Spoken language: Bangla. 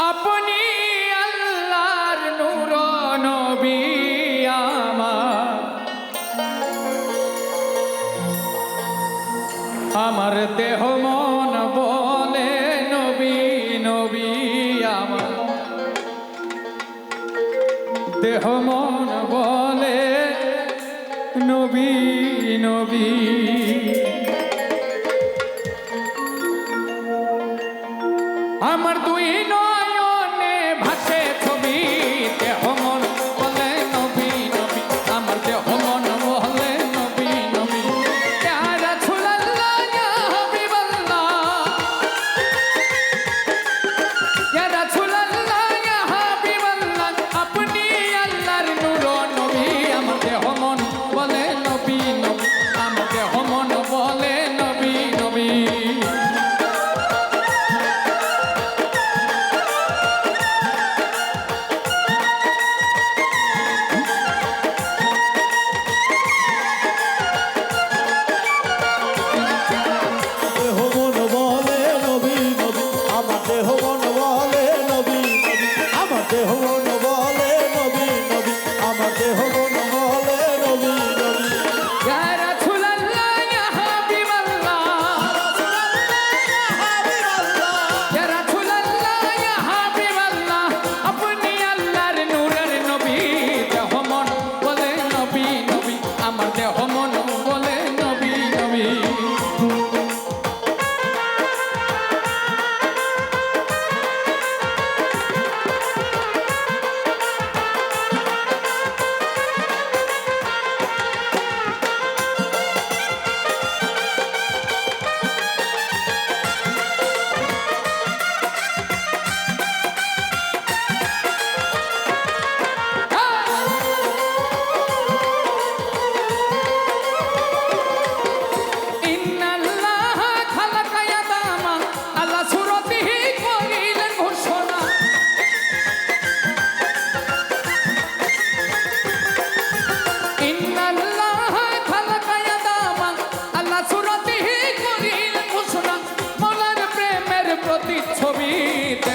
আপনি আল্লাহর নূর নবী আমার দেহ মন দেহ মন বলে নবী নবী। আমার দুই নয় ছবিতে